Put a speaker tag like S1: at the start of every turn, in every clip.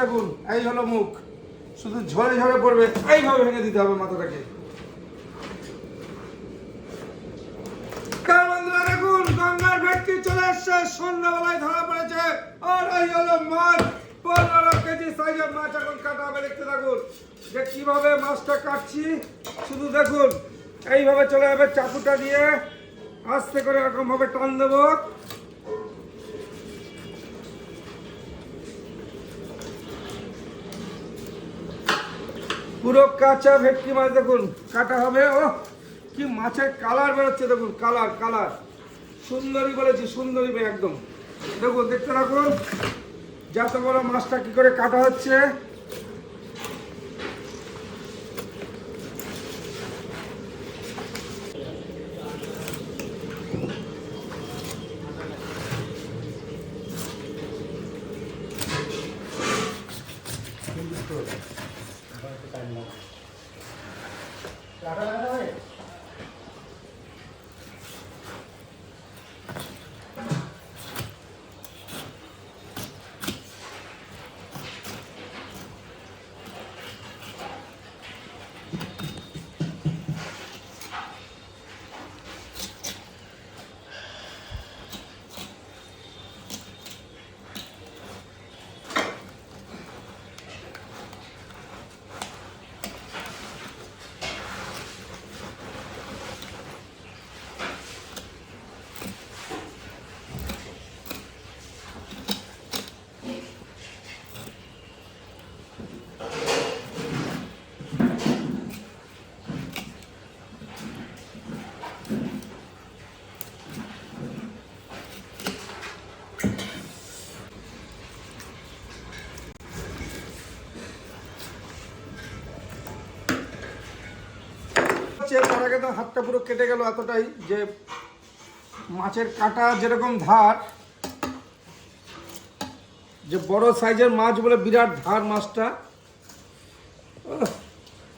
S1: দেখুন এই হলো মুখ। শুধু ঝরে ঝরে পড়বে, এইভাবে ভেঙে দিতে হবে মাথাটাকে। দেখুন, গঙ্গার ভেটকি চলে পড়েছে এই মাছ। মাছ কাটা হবে, দেখতে যে কীভাবে মাছটা কাটছি, শুধু দেখুন। এইভাবে চলে যাবে চাকুটা দিয়ে। আস্তে করে এরকম ভাবে টান দেবো। পুরো কাঁচা ভেটকি মাছ দেখুন, কাটা হবে ও কি মাছের কালার বেরোচ্ছে, দেখুন কালার কালার সুন্দরী বলেছি, সুন্দরী একদম। দেখুন, দেখতে রাখুন যাতে বড় মাছটা কি করে কাটা হচ্ছে। হচ্ছে, তার আগে তো হাতটা পুরো কেটে গেল এতটাই যে মাছের কাটা যেরকম ধার, যে বড় সাইজের মাছ বলে বিরাট ধার মাছটা।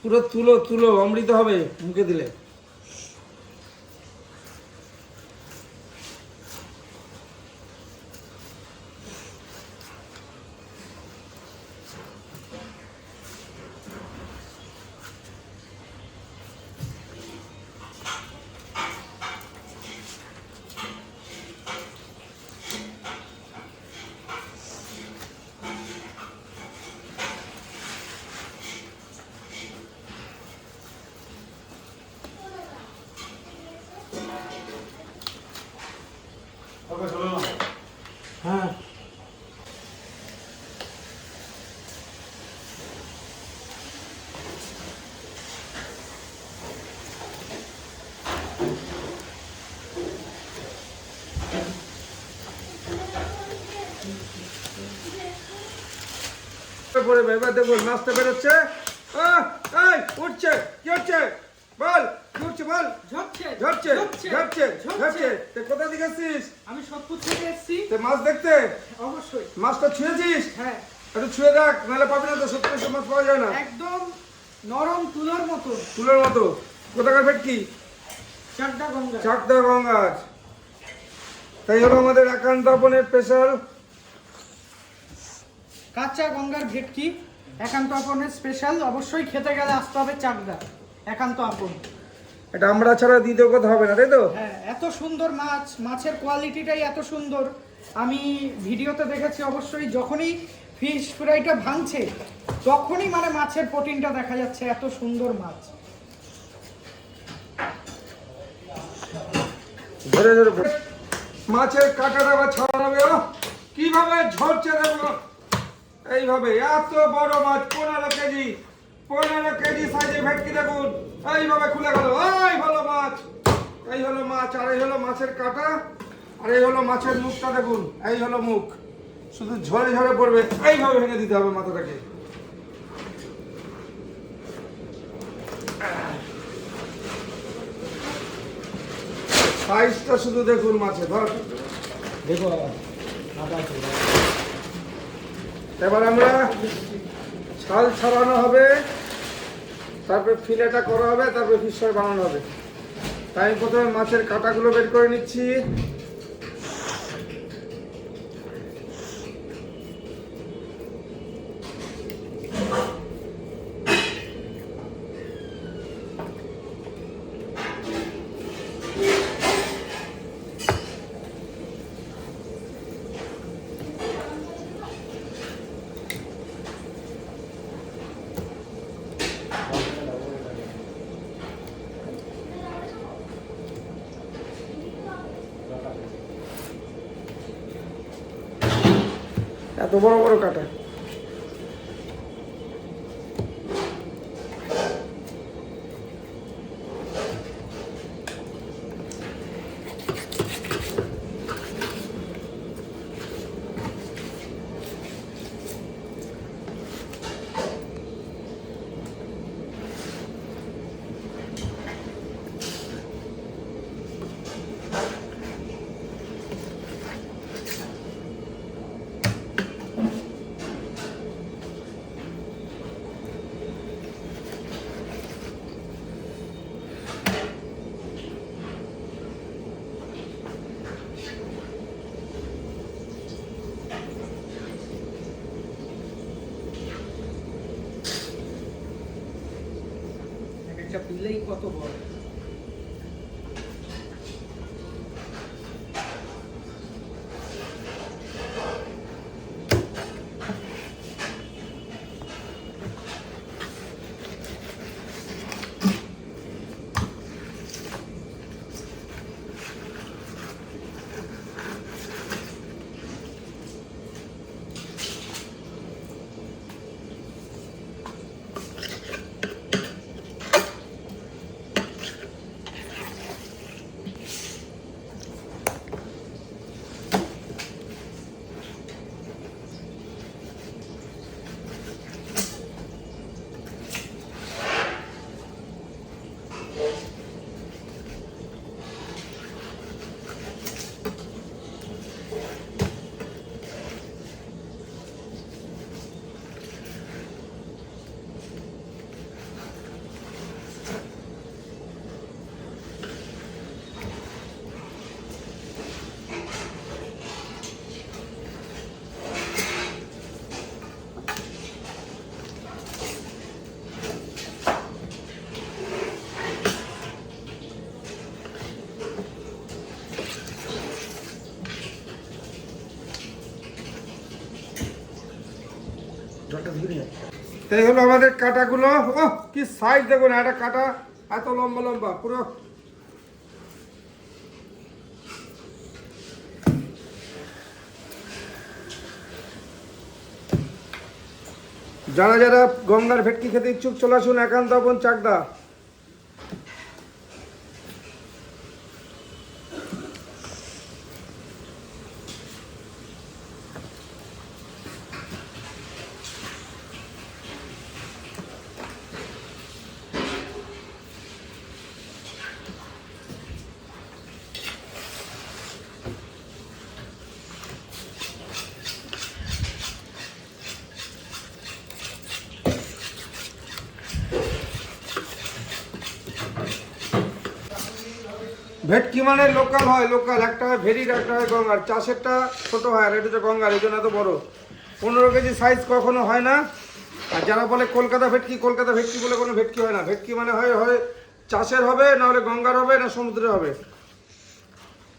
S1: পুরো তুলো তুলো, অমৃত হবে মুখে দিলে হ্যাঁ পরে এবার দেখুন মাছটা বেরোচ্ছে। উঠছে কি হচ্ছে? বল কি হচ্ছে বল?
S2: ঝরছে
S1: ঝরছে ঝরছে ঝরছে তুই কোথা থেকে এসছিস?
S2: আমি সবপুর থেকে এসেছি।
S1: তুই মাছ দেখতে?
S2: অবশ্যই।
S1: মাছটা ছুঁয়েছিস?
S2: হ্যাঁ।
S1: একটু ছুঁয়ে দেখ নাহলে পাবি না তো সত্যি মাছ পাওয়া যায় না।
S2: একদম নরম তুলোর মতো।
S1: তুলোর মতো। কোথাকার ভেটকি
S2: চারটা গঙ্গা।
S1: চাকদা গঙ্গাজ তাই হলো আমাদের একান্ত স্পেশাল
S2: কাঁচা গঙ্গার ভেটকি একান্ত আপনের স্পেশাল অবশ্যই খেতে গেলে আসতে হবে চাকদা। একান্ত আপন।
S1: এটা আমরা ছাড়া দ্বিতীয় কথা হবে না তাই তো?
S2: হ্যাঁ এত সুন্দর মাছ মাছের কোয়ালিটিটাই এত সুন্দর। আমি ভিডিওতে দেখেছি অবশ্যই যখনই ফিশ ফ্রাইটা ভাঙছে তখনই মানে মাছের প্রোটিনটা দেখা যাচ্ছে এত সুন্দর মাছ।
S1: ধরে ধরে। মাছের কাঁটাটা আবার ছড়াবে কীভাবে ঝরছে দেখো। এইভাবে এত বড় মাছ পনেরো কেজি পনেরো কেজি সাইজে ভেটকি দেখুন। এইভাবে খুলে গেল, এই হলো মাছ। এই হলো মাছ, আর এই হলো মাছের কাঁটা, আর এই হলো মাছের মুখটা দেখুন, এই হলো মুখ। শুধু ঝরে ঝরে পড়বে, এইভাবে ভেঙে দিতে হবে মাথাটাকে। সাইজটা শুধু দেখুন মাছে, ধর।
S3: দেখো
S1: এবার আমরা ছাল ছাড়ানো হবে, তারপরে ফিলেটা করা হবে, তারপরে ফিশ বানানো হবে। তাই প্রথমে মাছের কাঁটাগুলো বের করে নিচ্ছি। এত বড় বড় কাটা
S2: এক একটা পিলেই কত বড়?
S1: এই হলো আমাদের কাটাগুলো। ও কি সাইজ দেখুন, একটা কাটা এত লম্বা লম্বা, পুরো। যারা যারা গঙ্গার ভেটকি খেতে ইচ্ছুক, চলে আসুন একান্ত চাকদা। ভেটকি মানে লোকাল হয়, লোকাল। একটা হয় ভেরির একটা হয় গঙ্গার। চাষেরটা ছোট হয়, আর এটা হচ্ছে গঙ্গার, এই জন্য এত বড়। পনেরো কেজি সাইজ কখনো হয় না। আর যারা বলে কলকাতা ভেটকি কলকাতা ভেটকি বলে কোনো ভেটকি হয় না। ভেটকি মানে হয় হয় চাষের হবে, না হলে গঙ্গার হবে, না সমুদ্রে হবে।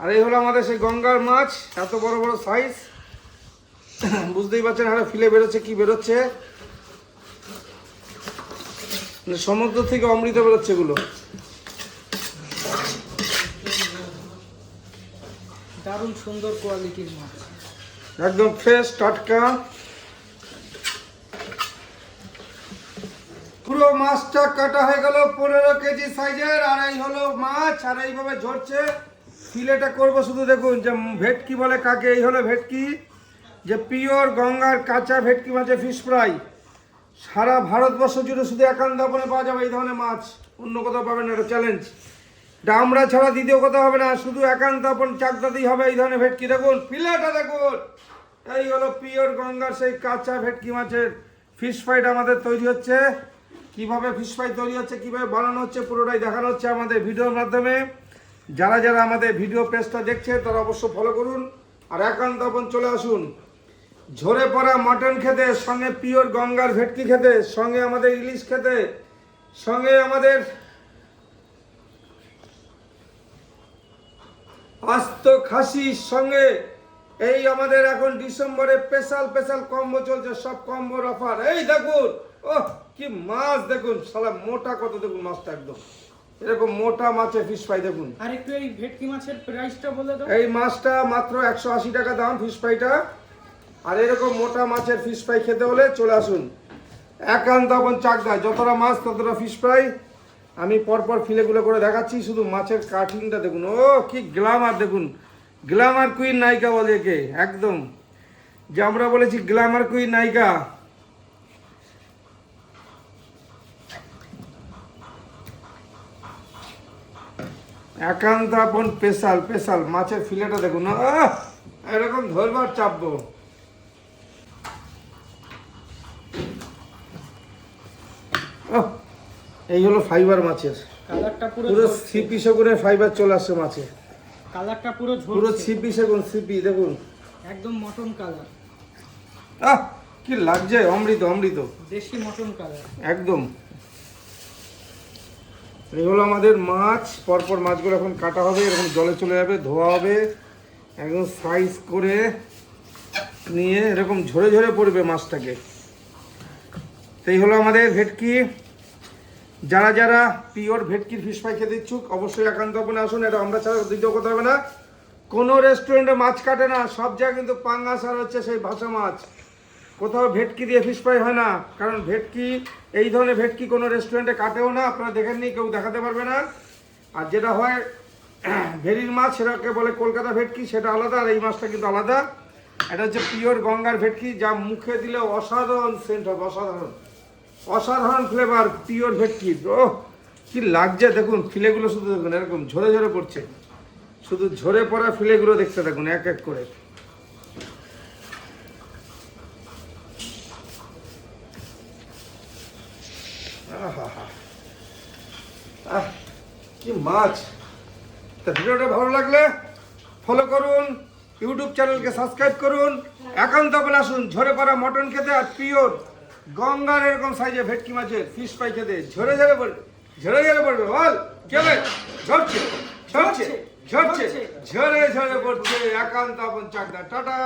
S1: আর এই হলো আমাদের সেই গঙ্গার মাছ, এত বড় বড় সাইজ বুঝতেই পারছেন হারে ফিলে বেরোচ্ছে, কি বেরোচ্ছে? মানে সমুদ্র থেকে অমৃত বেরোচ্ছে এগুলো।
S2: দারুণ সুন্দর কোয়ালিটির মাছ।
S1: একদম ফ্রেশ টাটকা। পুরো মাছটা কাটা হয়ে গেল পনেরো কেজি সাইজের আর এই হলো মাছ, আর এইভাবে ঝরছে। ফিলেটা করব শুধু দেখুন, যে ভেটকি বলে কাকে, এই হলো ভেটকি। যে পিওর গঙ্গার কাঁচা ভেটকি মাছের ফিশ ফ্রাই সারা ভারতবর্ষ জুড়ে শুধু একান্তপনে পাওয়া যাবে এই ধরনের মাছ। অন্য কোথাও পাবেন এটা চ্যালেঞ্জ আমরা ছাড়া দ্বিতীয় কথা হবে না, শুধু একান্ত আপন চাকদাতেই হবে এই ধরনের ভেটকি। দেখুন, ফিলেটা দেখুন। এই হলো পিওর গঙ্গার সেই কাঁচা ভেটকি মাছের ফিশ ফ্রাইড আমাদের তৈরি হচ্ছে। কীভাবে ফিশ ফ্রাই তৈরি হচ্ছে, কীভাবে বানানো হচ্ছে, পুরোটাই দেখানো হচ্ছে আমাদের ভিডিওর মাধ্যমে। যারা যারা আমাদের ভিডিও পেজটা দেখছে, তারা অবশ্য ফলো করুন। আর একান্ত আপন চলে আসুন। ঝরে পড়া মটন খেতে, সঙ্গে পিওর গঙ্গার ভেটকি খেতে, সঙ্গে আমাদের ইলিশ খেতে, সঙ্গে আমাদের আস্ত খাসির সঙ্গে এই আমাদের এখন ডিসেম্বরে স্পেশাল স্পেশাল কম্বো চলছে সব কম্বোর অফার। এই দেখুন ও কি মাছ দেখুন সালা মোটা কত দেখুন মাছটা একদম। এরকম মোটা মাছের ফিশ ফ্রাই দেখুন।
S2: আর একটু এই ভেটকি মাছের প্রাইসটা বলে দাও।
S1: এই মাছটা মাত্র একশো আশি টাকা দাম ফিশ ফ্রাইটা আর এরকম মোটা মাছের ফিশ ফ্রাই খেতে হলে চলে আসুন। একান্ত চাকদা যতটা মাছ ততটা ফিশ ফ্রাই আমি পরপর ফিলেগুলো করে দেখাচ্ছি, শুধু মাছের কাটিংটা দেখুন। ও, কি গ্লামার দেখুন। গ্ল্যামার কুইন নায়িকা বলে একে, একদম। যে আমরা বলেছি গ্ল্যামার কুইন নায়িকা। একান্ত আপন স্পেশাল স্পেশাল মাছের ফিলেটা দেখুন! এরকম ধরবার চাপবো। এই হলো ফাইবার মাছের।
S2: কালারটা পুরো
S1: পুরো। সিপি সেগুনে ফাইবার চলে আসছে মাছে
S2: কালারটা পুরো
S1: পুরো সিপি সেগুন সিপি দেখুন।
S2: একদম মটন কালার।
S1: আহ কি লাগছে অমৃত অমৃত।
S2: দেশি মটন কালার।
S1: একদম। এই হলো আমাদের মাছ। পরপর মাছগুলো এখন কাটা হবে এরকম জলে চলে যাবে ধোয়া হবে। একদম সাইজ করে নিয়ে এরকম ঝরে ঝরে পড়বে মাছটাকে। তো এই হলো আমাদের ভেটকি। যারা যারা পিওর ভেটকির ফিশ ফ্রাই খেতে ইচ্ছুক, অবশ্যই একান্ত আপনে আসুন, এটা আমরা ছাড়া দ্বিতীয় কথা হবে না। কোনো রেস্টুরেন্টে মাছ কাটে না, সব জায়গায় কিন্তু পাঙ্গাস আর হচ্ছে সেই ভাষা মাছ। কোথাও ভেটকি দিয়ে ফিশ ফ্রাই হয় না, কারণ ভেটকি, এই ধরনের ভেটকি কোনো রেস্টুরেন্টে কাটেও না, আপনারা দেখেননি কেউ দেখাতে পারবে না। আর যেটা হয়, ভেরির মাছ, সেটাকে বলে কলকাতা ভেটকি, সেটা আলাদা, আর এই মাছটা কিন্তু আলাদা। এটা হচ্ছে পিওর গঙ্গার ভেটকি, যা মুখে দিলে অসাধারণ সেন্ট হবে, অসাধারণ। অসাধারণ ফ্লেভার পিওর ভেটকি। ও কি লাগছে দেখুন ফিলেগুলো শুধু দেখুন এরকম ঝরে ঝরে পড়ছে। শুধু ঝরে পড়া ফিলেগুলো দেখতে দেখুন এক এক করে। আহ, কি মাছ। তা ভিডিওটা ভালো লাগলে ফলো করুন ইউটিউব চ্যানেলকে সাবস্ক্রাইব করুন একান্ত আসুন ঝরে পড়া মটন খেতে আর পিওর গঙ্গার এরকম সাইজে ভেটকি মাছের ফিস পাই খেতে ঝরে ঝরে পড়বে ঝরে ঝরে পড়বে বল কেবে ঝরছে ঝরছে ঝরছে। ঝরে ঝরে পড়ছে একান্ত আপন চাকদা টাটা।